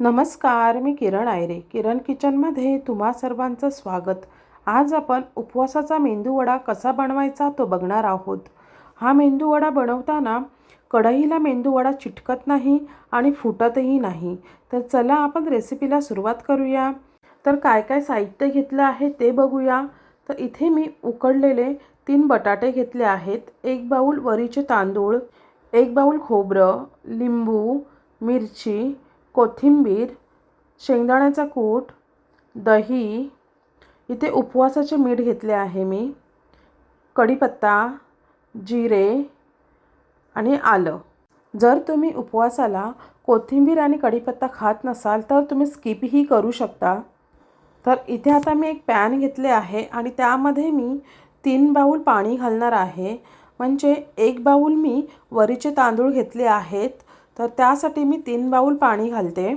नमस्कार मी किरण आयरे. किरण किचनमध्ये तुम्हा सर्वांचं स्वागत. आज आपण उपवासाचा मेंदूवडा कसा बनवायचा तो बघणार आहोत. हा मेंदूवडा बनवताना कढईला मेंदूवडा चिटकत नाही आणि फुटतही नाही. तर चला आपण रेसिपीला सुरुवात करूया. तर काय काय साहित्य घेतलं आहे ते बघूया. तर इथे मी उकडलेले तीन बटाटे घेतले आहेत. एक बाऊल वरीचे तांदूळ एक बाऊल खोबरं लिंबू मिरची कोथिंबीर शेंगदाण्याचा कूट दही इथे उपवासाचे मीठ घेतले आहे मी कढीपत्ता जिरे आणि आलं. जर तुम्ही उपवासाला कोथिंबीर आणि कढीपत्ता खात नसाल तर तुम्ही स्किपही करू शकता. तर इथे आता मी एक पॅन घेतले आहे आणि त्यामध्ये मी तीन बाऊल पाणी घालणार आहे. म्हणजे एक बाऊल मी वरीचे तांदूळ घेतले आहेत. तर त्यासाठी मी तीन बाऊल पाणी घालते.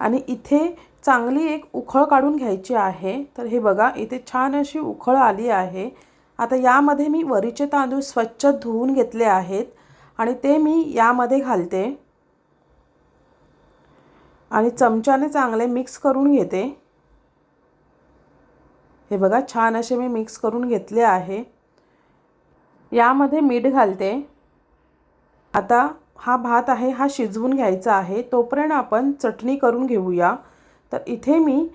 आणि इथे चांगली एक उखळ काढून घ्यायची आहे. तर हे बघा इथे छान अशी उखळ आली आहे. आता यामध्ये मी वरीचे तांदूळ स्वच्छ धुवून घेतले आहेत. आणि ते मी यामध्ये घालते. आणि चमच्याने चांगले मिक्स करून घेते. हे बघा छान असे मी मिक्स करून घेतले आहे. यामध्ये मीठ घालते. आता हा भात आहे हा शिजवून घ्यायचा आहे तोपर्यंत आपण चटणी करून घेऊया. तर इथे मी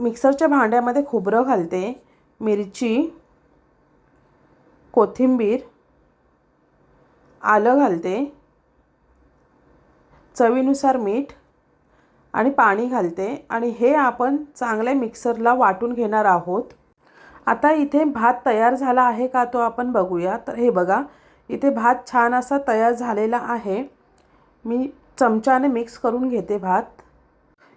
मिक्सरच्या भांड्यामध्ये खोबरं घालते मिरची कोथिंबीर आलं घालते चवीनुसार मीठ आणि पाणी घालते आणि हे आपण चांगले मिक्सरला वाटून घेणार आहोत. आता इथे भात तयार झाला आहे का तो आपण बघूया. तर हे बघा इथे भात छान असा तयार झालेला आहे. मी चमच्याने मिक्स करून घेते भात.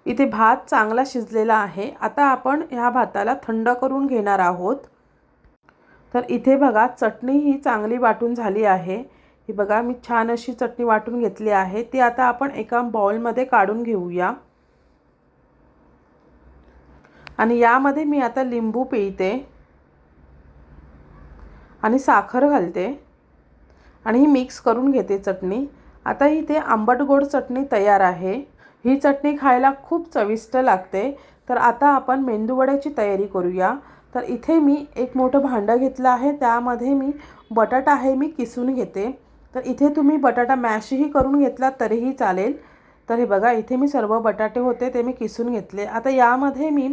इथे भात चांगला शिजलेला आहे. आता आपण ह्या भाताला थंड करून घेणार आहोत. तर इथे बघा चटणी ही चांगली वाटून झाली आहे. ही बघा मी छान अशी चटणी वाटून घेतली आहे. ती आता आपण एका बाउलमध्ये काढून घेऊया. आणि यामध्ये मी आता लिंबू पिळते. आणि साखर घालते. आणि ही मिक्स करून घेते चटणी. आता इथे आंबट गोड चटणी तयार आहे. ही चटणी खायला खूप चविष्ट लागते. तर आता आपण मेंदूवड्याची तयारी करूया. तर इथे मी एक मोठं भांडं घेतलं आहे. त्यामध्ये मी बटाटा आहे मी किसून घेते. तर इथे तुम्ही बटाटा मॅशही करून घेतला तरीही चालेल. तर हे बघा इथे मी सर्व बटाटे होते ते मी किसून घेतले. आता यामध्ये मी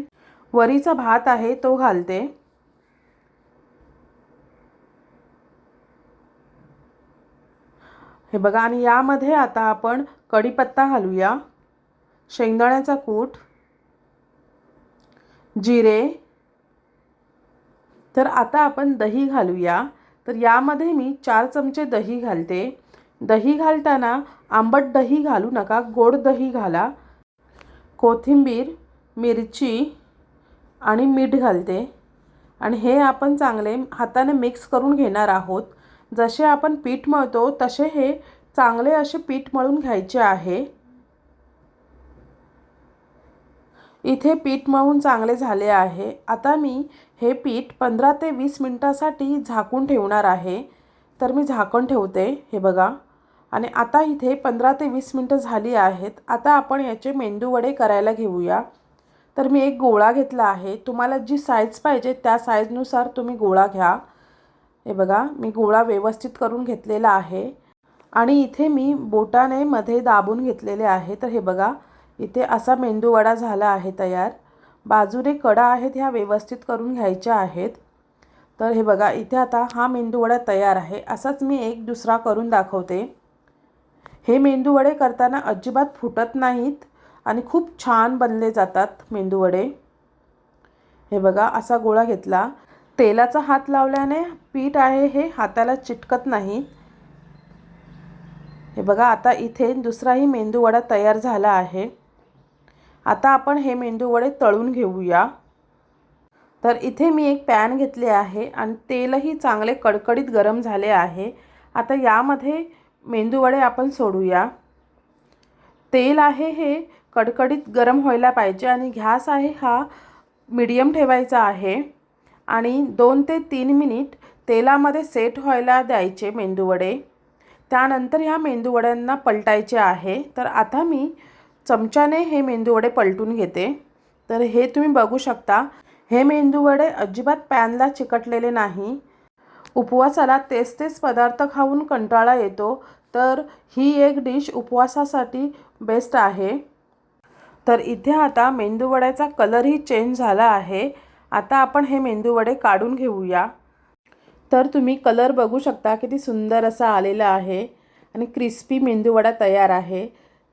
वरीचा भात आहे तो घालते. हे बघा आणि यामध्ये आता आपण कढीपत्ता घालूया. शेंगदाण्याचा कूट जिरे तर आता आपण दही घालूया. तर यामध्ये मी चार चमचे दही घालते. दही घालताना आंबट दही घालू नका गोड दही घाला. कोथिंबीर मिरची आणि मीठ घालते. आणि हे आपण चांगले हाताने मिक्स करून घेणार आहोत. जसे आपण पीठ मळतो तसे हे चांगले असे पीठ मळून घ्यायचे आहे. इथे पीठ मळून चांगले झाले आहे. आता मी हे पीठ पंधरा ते वीस मिनटासाठी झाकून ठेवणार आहे. तर मी झाकण ठेवते हे बघा. आणि आता इथे पंधरा ते वीस मिनटं झाली आहेत. आता आपण याचे मेंदू वडे करायला घेऊया. तर मी एक गोळा घेतला आहे. तुम्हाला जी साईज पाहिजे त्या साईजनुसार तुम्ही गोळा घ्या. हे बघा मी गोळा व्यवस्थित करून घेतलेला आहे. आणि इथे मी बोटाने मध्ये दाबून घेतलेले आहे. तर हे बघा इथे असा मेंदूवडा झाला आहे तयार. बाजूने कडा आहेत ह्या व्यवस्थित करून घ्यायच्या आहेत. तर हे बघा इथे आता हा मेंदूवडा तयार आहे. असाच मी एक दुसरा करून दाखवते. हे मेंदूवडे करताना अजिबात फुटत नाहीत आणि खूप छान बनले जातात मेंदूवडे. हे बघा असा गोळा घेतला. तेलाचा हात लावल्याने पीठ आहे हे हाताला चिटकत नाही. हे बघा आता इथे दुसराही मेंदूवडा तयार झाला आहे. आता आपण हे मेंदूवडे तळून घेऊया. तर इथे मी एक पॅन घेतले आहे आणि तेलही चांगले कडकडीत गरम झाले आहे. आता यामध्ये मेंदूवडे आपण सोडूया. तेल आहे हे कडकडीत गरम व्हायला पाहिजे आणि घॅस आहे हा मीडियम ठेवायचा आहे. आणि दोन ते तीन मिनिट तेलामध्ये सेट व्हायला द्यायचे मेंदूवडे. त्यानंतर ह्या मेंदूवड्यांना पलटायचे आहे. तर आता मी चमच्याने हे मेंदूवडे पलटून घेते. तर हे तुम्ही बघू शकता. हे मेंदूवडे अजिबात पॅनला चिकटलेले नाही. उपवासाला तेच तेच पदार्थ खाऊन कंटाळा येतो. तर ही एक डिश उपवासासाठी बेस्ट आहे. तर इथे आता मेंदूवड्याचा कलरही चेंज झाला आहे. आता आपण हे मेंदूवडे काढून घेऊया. तर तुम्ही कलर बघू शकता किती सुंदर असा आलेला आहे आणि क्रिस्पी मेंदूवडा तयार आहे.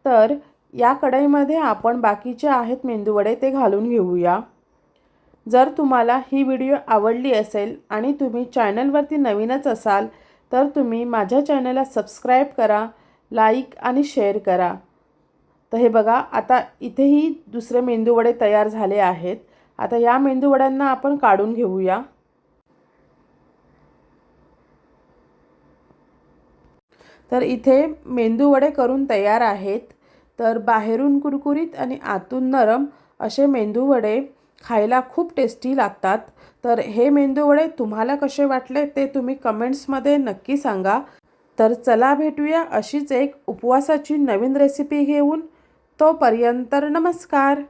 तर या कढईमध्ये आपण बाकीचे आहेत मेंदूवडे ते घालून घेऊया. जर तुम्हाला ही व्हिडिओ आवडली असेल आणि तुम्ही चॅनलवरती नवीनच असाल तर तुम्ही माझ्या चॅनलला सबस्क्राईब करा लाईक आणि शेअर करा. तर हे बघा आता इथेही दुसरे मेंदूवडे तयार झाले आहेत. आता या मेंदूवड्यांना आपण काढून घेऊया. तर इथे मेंदूवडे करून तयार आहेत. तर बाहेरून कुरकुरीत आणि आतून नरम असे मेंदूवडे खायला खूप टेस्टी लागतात. तर हे मेंदूवडे तुम्हाला कसे वाटले ते तुम्ही कमेंट्समध्ये नक्की सांगा. तर चला भेटूया अशीच एक उपवासाची नवीन रेसिपी घेऊन. तोपर्यंत नमस्कार.